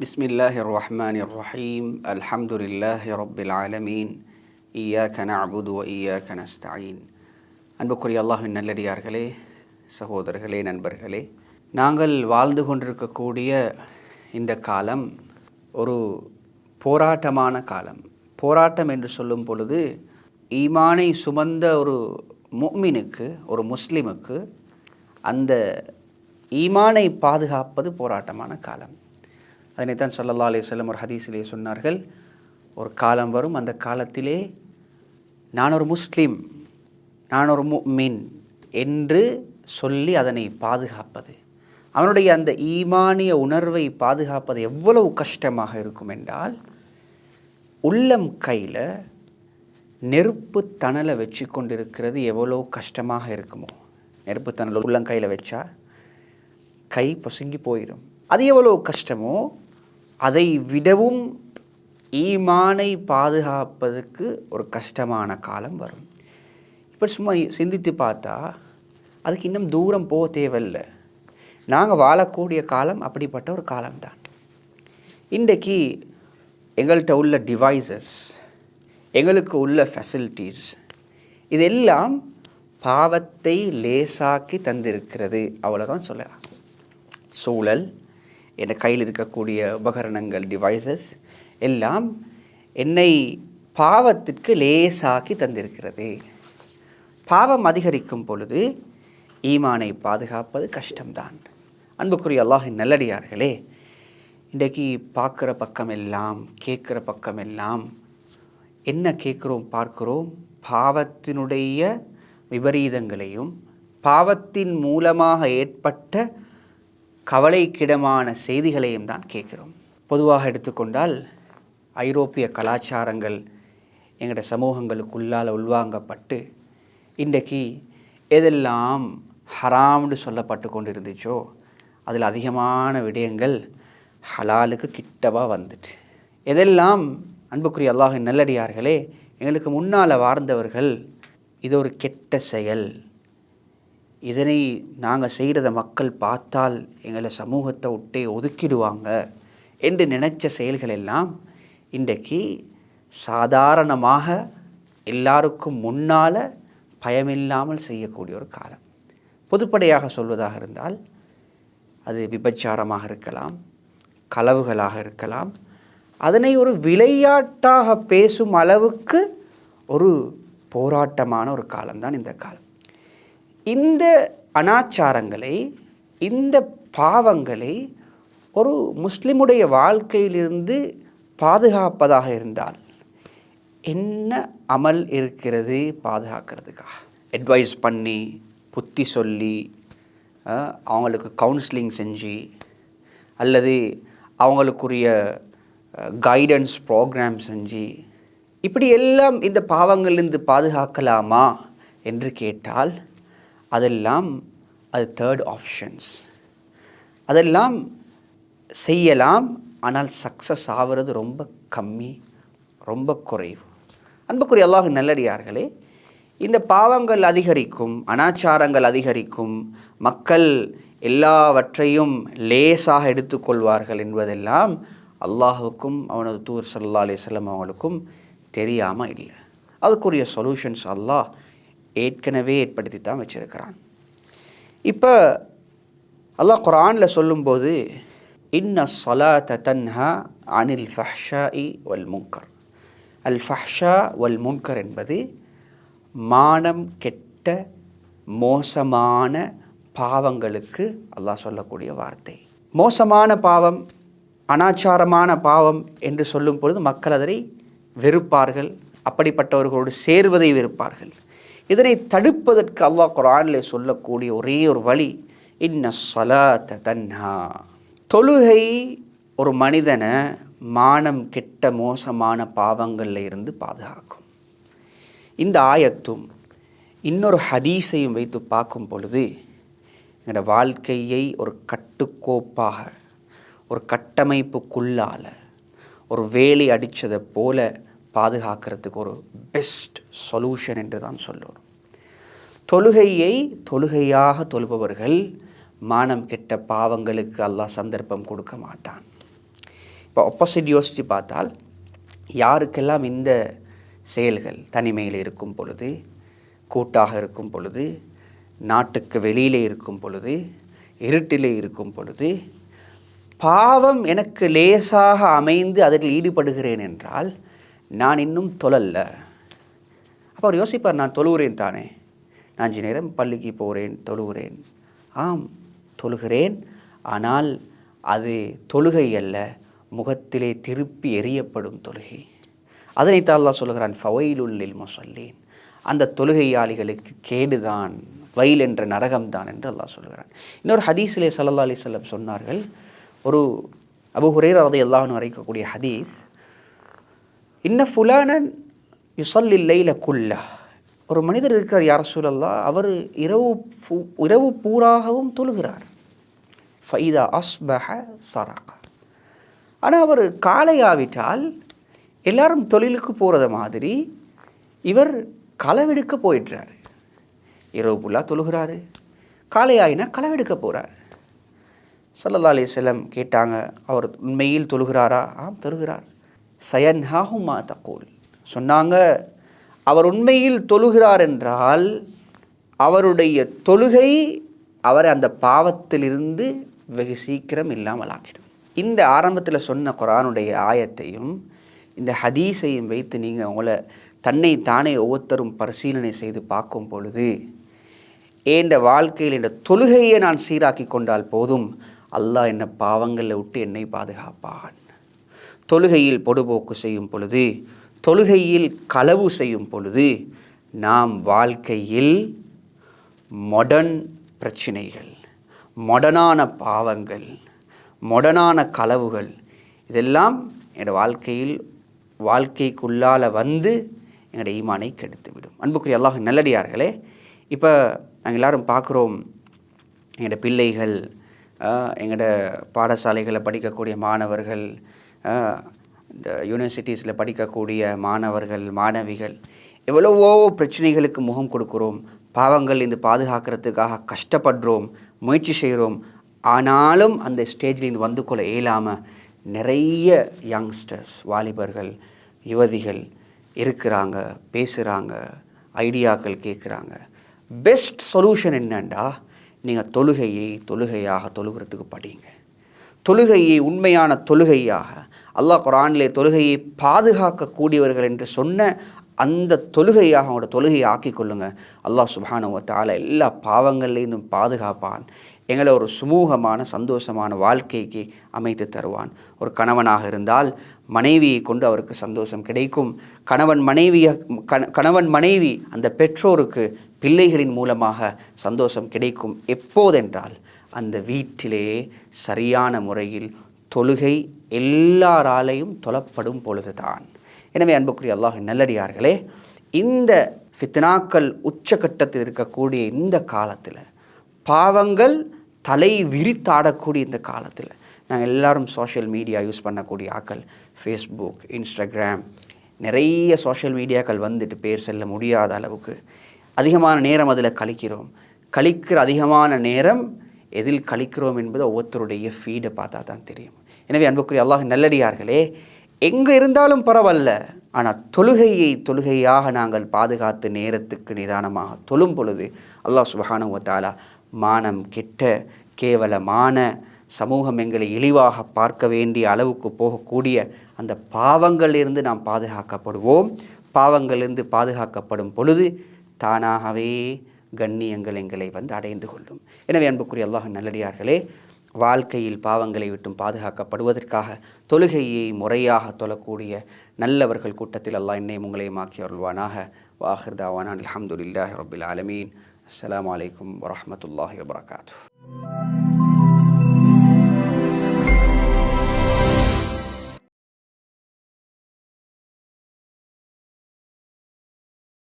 بسم الله الرحمن الرحيم الحمد لله رب العالمين إياك نعبد وإياك نستعين அன்புக்குரிய அல்லாஹின் நல்லடியார்களே சகோதரர்களே நண்பர்களே நாங்கள் வாழ்ந்து கொண்டிருக்கக்கூடிய இந்த காலம் ஒரு போராட்டமான காலம் போராட்டம் என்று சொல்லும் பொழுது ஈமானை சுமந்த ஒரு முஃமினுக்கு ஒரு முஸ்லிமுக்கு அந்த ஈமானை பாதுகாப்பது போராட்டமான காலம் அதனைத்தான் சல்லல்லா செல்லம் ஒரு ஹதீஸிலே சொன்னார்கள். ஒரு காலம் வரும் அந்த காலத்திலே நான் ஒரு முஸ்லீம் நான் ஒரு மீன் என்று சொல்லி அதனை பாதுகாப்பது. அவனுடைய அந்த ஈமானிய உணர்வை பாதுகாப்பது எவ்வளவு கஷ்டமாக இருக்கும் என்றால் உள்ளம் கையில் நெருப்பு தணலை வச்சு கொண்டிருக்கிறது எவ்வளோ கஷ்டமாக இருக்குமோ. நெருப்பு தணல் உள்ளங்கையில் வச்சா கை பொசுங்கி போயிடும் அது எவ்வளோ கஷ்டமோ அதை விடவும் ஈமானை பாதுகாப்பதற்கு ஒரு கஷ்டமான காலம் வரும். இப்போ சும்மா சிந்தித்து பார்த்தா அதுக்கு இன்னும் தூரம் போக தேவையில்லை. நாங்கள் வாழக்கூடிய காலம் அப்படிப்பட்ட ஒரு காலம்தான். இன்றைக்கு எங்கள்கிட்ட உள்ள டிவைசஸ் எங்களுக்கு உள்ள ஃபெசிலிட்டிஸ் இதெல்லாம் பாவத்தை லேசாக்கி தந்திருக்கிறது. அவ்வளோதான் சொல்லலாம். சூழல் என் கையில் இருக்கக்கூடிய உபகரணங்கள் டிவைசஸ் எல்லாம் என்னை பாவத்திற்கு லேசாக்கி தந்திருக்கிறது. பாவம் அதிகரிக்கும் பொழுது ஈமானை பாதுகாப்பது கஷ்டம்தான். அன்புக்குரிய அல்லாஹின் நல்லடியார்களே இன்றைக்கு பார்க்குற பக்கம் எல்லாம் கேட்குற பக்கம் எல்லாம் என்ன கேட்குறோம் பார்க்கிறோம்? பாவத்தினுடைய விபரீதங்களையும் பாவத்தின் மூலமாக ஏற்பட்ட கவலைக்கிடமான செய்திகளையும் தான் கேட்குறோம். பொதுவாக எடுத்துக்கொண்டால் ஐரோப்பிய கலாச்சாரங்கள் எங்களோட சமூகங்களுக்குள்ளால் உள்வாங்கப்பட்டு இன்றைக்கு எதெல்லாம் ஹராம்னு சொல்லப்பட்டு கொண்டு இருந்துச்சோ அதில் அதிகமான விடயங்கள் ஹலாலுக்கு கிட்டவா வந்துட்டு. எதெல்லாம்? அன்புக்குரிய அல்லாஹின் நல்லடியார்களே எங்களுக்கு முன்னால் வாழ்ந்தவர்கள் இது ஒரு கெட்ட செயல். இதனை நாங்கள் செய்கிறத மக்கள் பார்த்தால் எங்களை சமூகத்தை விட்டே ஒதுக்கிடுவாங்க என்று நினச்ச செயல்கள் எல்லாம் இன்றைக்கு சாதாரணமாக எல்லாருக்கும் முன்னால் பயமில்லாமல் செய்யக்கூடிய ஒரு காலம். பொதுப்படையாக சொல்வதாக இருந்தால் அது விபச்சாரமாக இருக்கலாம் களவுகளாக இருக்கலாம். அதனை ஒரு விளையாட்டாக பேசும் அளவுக்கு ஒரு போராட்டமான ஒரு காலம்தான் இந்த காலம். இந்த அனாச்சாரங்களை இந்த பாவங்களை ஒரு முஸ்லிமுடைய வாழ்க்கையிலிருந்து பாதுகாப்பதாக இருந்தால் என்ன அமல் இருக்கிறது பாதுகாக்கிறதுக்காக? அட்வைஸ் பண்ணி புத்தி சொல்லி அவங்களுக்கு கவுன்சிலிங் செஞ்சு அல்லது அவங்களுக்குரிய கைடன்ஸ் ப்ரோக்ராம் செஞ்சு இப்படி எல்லாம் இந்த பாவங்கள்லேருந்து பாதுகாக்கலாமா என்று கேட்டால் அதெல்லாம் அது தேர்ட் ஆப்ஷன்ஸ் அதெல்லாம் செய்யலாம் ஆனால் சக்ஸஸ் ஆகிறது ரொம்ப கம்மி ரொம்ப குறைவு. அன்புக்குரிய அல்லாஹ் நல்லடியார்களே இந்த பாவங்கள் அதிகரிக்கும் அனாச்சாரங்கள் அதிகரிக்கும் மக்கள் எல்லாவற்றையும் லேசாக எடுத்துக்கொள்வார்கள் என்பதெல்லாம் அல்லாஹுக்கும் அவனது தூர் சல்லா அலிஸ்லம் அவங்களுக்கும் தெரியாமல் இல்லை. அதுக்குரிய சொல்யூஷன்ஸ் அல்லாஹ் ஏற்கனவே ஏற்படுத்தி தான் வச்சுருக்கிறான். இப்போ அல்லாஹ் குரானில் சொல்லும்போது இன்ன சொலாத்த தன்ஹா அனில் ஃபஹ்ஷா இ வல் முன்கர். அல் ஃபஹ்ஷா வல் முன்கர் என்பது மானம் கெட்ட மோசமான பாவங்களுக்கு அல்லாஹ் சொல்லக்கூடிய வார்த்தை. மோசமான பாவம் அனாச்சாரமான பாவம் என்று சொல்லும் பொழுது மக்கள் அதனை வெறுப்பார்கள் அப்படிப்பட்டவர்களோடு சேர்வதை வெறுப்பார்கள். இதனை தடுப்பதற்கு அல்லாஹ் குரானில் சொல்லக்கூடிய ஒரே ஒரு வழி இன்ன சலாத்த தன்ஹா. தொழுகை ஒரு மனிதனை மானம் கெட்ட மோசமான பாவங்களில் இருந்து பாதுகாக்கும். இந்த ஆயத்தும் இன்னொரு ஹதீஸையும் வைத்து பார்க்கும் பொழுது என்னோட வாழ்க்கையை ஒரு கட்டுக்கோப்பாக ஒரு கட்டமைப்புக்குள்ளால் ஒரு வேலை அடித்ததை போல பாதுகாக்கிறதுக்கு ஒரு பெஸ்ட் சொல்யூஷன் என்று தான் சொல்லணும் தொழுகையை தொழுகையாக தொழுபவர்கள் மானம் கெட்ட பாவங்களுக்கு அல்லாஹ் சந்தர்ப்பம் கொடுக்க மாட்டான். இப்போ ஆப்போசிட் யோசித்து பார்த்தால் யாருக்கெல்லாம் இந்த செயல்கள் தனிமையில் இருக்கும் பொழுது கூட்டாக இருக்கும் பொழுது நாட்டுக்கு வெளியில் இருக்கும் பொழுது இருட்டிலே இருக்கும் பொழுது பாவம் எனக்கு லேசாக அமைந்து அதில் ஈடுபடுகிறேன் என்றால் நான் இன்னும் தொழல்ல. அப்போ அவர் யோசிப்பார் நான் தொழுகிறேன் தானே. நான் அஞ்சு நேரம் பள்ளிக்கு போகிறேன் தொழுகிறேன். ஆம் தொழுகிறேன். ஆனால் அது தொழுகை அல்ல முகத்திலே திருப்பி எரியப்படும் தொழுகை. அதனைத்தான் அல்லாஹ் சொல்கிறான் ஃபவைலுள்ளில் முசல்லீன் அந்த தொழுகையாளிகளுக்கு கேடுதான் வயல் என்ற நரகம்தான் என்று அல்லாஹ் சொல்கிறான் இன்னொரு ஹதீஸிலே சல்லா அலிசல்லம் சொன்னார்கள் ஒரு அபு அதை ரதி அல்லாஹ்னு வரைக்கக்கூடிய ஹதீஸ் இன்ன ஃபுலானன் யுசல்லில்லைல குல்லா ஒரு மனிதர் இருக்கிறார் யார் சூழல்லா அவர் இரவு இரவு பூராகவும் தொழுகிறார். ஃபைதா அஸ்பஹ சரக ஆனால் அவர் காலையாவிட்டால் எல்லாரும் தொழிலுக்கு போகிறத மாதிரி இவர் களவெடுக்க போயிடுறாரு. இரவு ஃபுல்லாக தொழுகிறாரு. காலையாயினா களவெடுக்க போகிறார் சல்லல்லா அலிஸ்லம் கேட்டாங்க அவர் உண்மையில் தொழுகிறாரா? ஆம் தொழுகிறார். சயன்ஹாஹுமா தக்கோல் சொன்னாங்க அவர் உண்மையில் தொழுகிறார் என்றால் அவருடைய தொழுகை அவரை அந்த பாவத்திலிருந்து வெகு சீக்கிரம் இல்லாமல் ஆக்கிடும். இந்த ஆரம்பத்தில் சொன்ன குரானுடைய ஆயத்தையும் இந்த ஹதீஸையும் வைத்து நீங்கள் உங்களை தன்னை தானே ஒவ்வொருத்தரும் பரிசீலனை செய்து பார்க்கும் பொழுது ஏண்ட வாழ்க்கையில் இந்த தொழுகையை நான் சீராக்கி கொண்டால் போதும்? அல்லாஹ் என்ன பாவங்களை விட்டு என்னை பாதுகாப்பான். தொழுகையில் பொடுபோக்கு செய்யும் பொழுது தொழுகையில் களவு செய்யும் பொழுது நாம் வாழ்க்கையில் மொடர்ன் பிரச்சனைகள் மொடனான பாவங்கள் மொடனான களவுகள் இதெல்லாம் என்னோடய வாழ்க்கையில் வாழ்க்கைக்குள்ளால் வந்து எங்களுடைய ஈமானை கெடுத்துவிடும். அன்புக்குரிய அல்லாஹ் நல்லடியார்களே இப்போ நாங்கள் எல்லாரும் பார்க்குறோம் எங்களோட பிள்ளைகள் எங்களோட பாடசாலைகளை படிக்கக்கூடிய மாணவர்கள் இந்த யூனிவர்சிட்டிஸில் படிக்கக்கூடிய மாணவர்கள் மாணவிகள் எவ்வளவோ பிரச்சனைகளுக்கு முகம் கொடுக்குறோம். பாவங்கள் இந்த பாதுகாக்கிறதுக்காக கஷ்டப்படுறோம் முயற்சி செய்கிறோம். ஆனாலும் அந்த ஸ்டேஜில் இருந்து வந்து கொள்ள இயலாமல் நிறைய யங்ஸ்டர்ஸ் வாலிபர்கள் யுவதிகள் இருக்கிறாங்க பேசுகிறாங்க ஐடியாக்கள் கேட்குறாங்க பெஸ்ட் சொல்யூஷன் என்னண்டா? நீங்கள் தொழுகையை தொழுகையாக தொழுகிறதுக்கு படிங்க. தொழுகையை உண்மையான தொழுகையாக அல்லாஹ் குரானிலே தொழுகையை பாதுகாக்கக்கூடியவர்கள் என்று சொன்ன அந்த தொழுகையாக அவங்களோட தொழுகையை ஆக்கி கொள்ளுங்க. அல்லாஹ் சுபானுவத்தால் எல்லா பாவங்கள்லேருந்தும் பாதுகாப்பான். எங்களை ஒரு சுமூகமான சந்தோஷமான வாழ்க்கைக்கு அமைத்து தருவான். ஒரு கணவனாக இருந்தால் மனைவியை கொண்டு அவருக்கு சந்தோஷம் கிடைக்கும். கணவன் மனைவிய கண- கணவன் மனைவி அந்த பெற்றோருக்கு பிள்ளைகளின் மூலமாக சந்தோஷம் கிடைக்கும். எப்போதென்றால் அந்த வீட்டிலே சரியான முறையில் தொழுகை எல்லாராலையும் தொழப்படும் பொழுதுதான். எனவே அன்புக்குரிய அல்லாஹ் நல்லடியார்களே இந்த ஃபித்னாக்கள் உச்சகட்டத்தில் இருக்கக்கூடிய இந்த காலத்தில் பாவங்கள் தலை விரித்தாடக்கூடிய இந்த காலத்தில் நாங்கள் எல்லாரும் சோஷியல் மீடியா யூஸ் பண்ணக்கூடிய ஆக்கள் ஃபேஸ்புக் இன்ஸ்டாகிராம் நிறைய சோஷியல் மீடியாக்கள் வந்துட்டு பேர் செல்ல முடியாத அளவுக்கு அதிகமான நேரம் அதில் கழிக்கிறோம். கழிக்கிற அதிகமான நேரம் எதில் கழிக்கிறோம் என்பது ஒவ்வொருத்தருடைய ஃபீடை பார்த்தா தான் தெரியும். எனவே அன்புக்குரிய அல்லாஹ் நல்லடியார்களே எங்கே இருந்தாலும் பரவாயில்ல ஆனால் தொழுகையை தொழுகையாக நாங்கள் பாதுகாத்து நேரத்துக்கு நிதானமாக தொழும் பொழுது அல்லாஹ் சுபஹானஹு வ மானம் கெட்ட கேவலமான சமூகம் எங்களை இழிவாக பார்க்க வேண்டிய அளவுக்கு போகக்கூடிய அந்த பாவங்களிலிருந்து நாம் பாதுகாக்கப்படுவோம். பாவங்களிலிருந்து பாதுகாக்கப்படும் பொழுது தானாகவே கண்ணியங்கள் எங்களை வந்து அடைந்து கொள்ளும். எனவே அன்புக்குரிய அல்லாஹ் நல்லடியார்களே வாழ்க்கையில் பாவங்களை விட்டும் பாதுகாக்கப்படுவதற்காக தொழுகையை முறையாக தொழக்கூடிய நல்லவர்கள் கூட்டத்தில் அல்லாஹ் என்னையும் உங்களையும் ஆக்கி அருள்வானாக. வாஹிர்தாவான அலமதுல்லாஹி அல்ஹம்துலில்லாஹி ரபில் ஆலமீன். அஸ்ஸலாமு அலைக்கும் வரஹ்மத்துல்லாஹி வபரகாத்துஹ்.